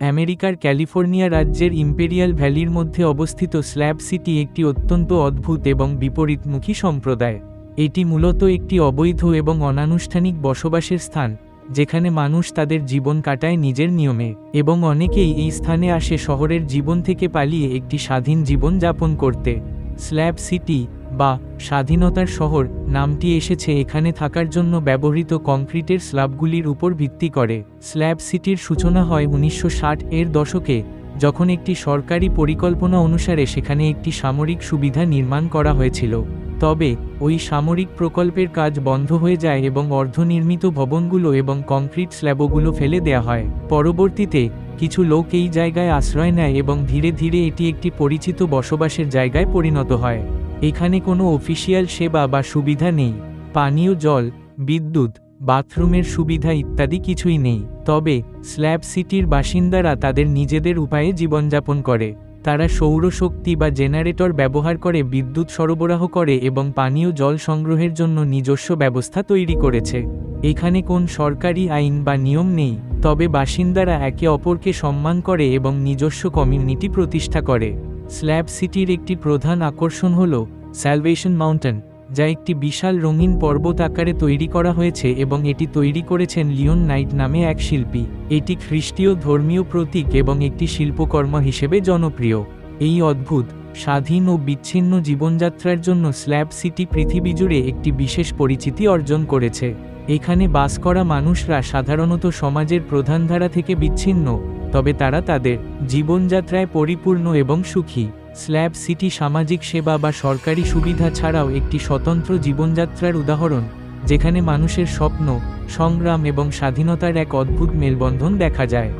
আমেরিকার ক্যালিফোর্নিয়া রাজ্যের ইম্পেরিয়াল ভ্যালির মধ্যে অবস্থিত স্ল্যাব সিটি একটি অত্যন্ত অদ্ভুত এবং বিপরীতমুখী সম্প্রদায়। এটি মূলত একটি অবৈধ এবং অনানুষ্ঠানিক বসবাসের স্থান, যেখানে মানুষ তাদের জীবন কাটায় নিজের নিয়মে, এবং অনেকেই এই স্থানে আসে শহরের জীবন থেকে পালিয়ে একটি স্বাধীন জীবন যাপন করতে। স্ল্যাব সিটি বা স্বাধীনতার শহর, নামটি এসেছে এখানে থাকার জন্য ব্যবহৃত কংক্রিটের স্ল্যাবগুলির উপর ভিত্তি করে। স্ল্যাব সিটির সূচনা হয় উনিশশো ষাট এর দশকে, যখন একটি সরকারি পরিকল্পনা অনুসারে সেখানে একটি সামরিক সুবিধা নির্মাণ করা হয়েছিল। তবে, ওই সামরিক প্রকল্পের কাজ বন্ধ হয়ে যায় এবং অর্ধনির্মিত ভবনগুলো এবং কংক্রিট স্ল্যাবগুলো ফেলে দেয়া হয়। পরবর্তীতে, কিছু লোক এই জায়গায় আশ্রয় নেয় এবং ধীরে ধীরে এটি একটি পরিচিত বসবাসের জায়গায় পরিণত হয়। এখানে কোনো অফিসিয়াল সেবা বা সুবিধা নেই। পানীয় জল, বিদ্যুৎ, বাথরুমের সুবিধা ইত্যাদি কিছুই নেই। তবে, স্ল্যাব সিটির বাসিন্দারা তাদের নিজেদের উপায়ে জীবনযাপন করে। তারা সৌরশক্তি বা জেনারেটর ব্যবহার করে, বিদ্যুৎ সরবরাহ করে এবং পানীয় জল সংগ্রহের জন্য নিজস্ব ব্যবস্থা তৈরি করেছে। এখানে কোন সরকারি আইন বা নিয়ম নেই, তবে বাসিন্দারা একে অপরকে সম্মান করে এবং নিজস্ব কমিউনিটি প্রতিষ্ঠা করে। স্ল্যাব সিটির একটি প্রধান আকর্ষণ হল স্যালভেশন মাউন্টেন, যা একটি বিশাল রঙিন পর্বত আকারে তৈরি করা হয়েছে এবং এটি তৈরি করেছেন লিওন নাইট নামে এক শিল্পী। এটি খ্রিস্টীয় ধর্মীয় প্রতীক এবং একটি শিল্পকর্ম হিসেবে জনপ্রিয়। এই অদ্ভুত, স্বাধীন ও বিচ্ছিন্ন জীবনযাত্রার জন্য স্ল্যাব সিটি পৃথিবী জুড়ে একটি বিশেষ পরিচিতি অর্জন করেছে। এখানে বাস করা মানুষরা সাধারণত সমাজের প্রধানধারা থেকে বিচ্ছিন্ন, তবে তারা তাদের জীবনযাত্রায় পরিপূর্ণ এবং সুখী। স্ল্যাব সিটি সামাজিক সেবা বা সরকারি সুবিধা ছাড়াও একটি স্বতন্ত্র জীবনযাত্রার উদাহরণ, যেখানে মানুষের স্বপ্ন, সংগ্রাম এবং স্বাধীনতার এক অদ্ভুত মেলবন্ধন দেখা যায়।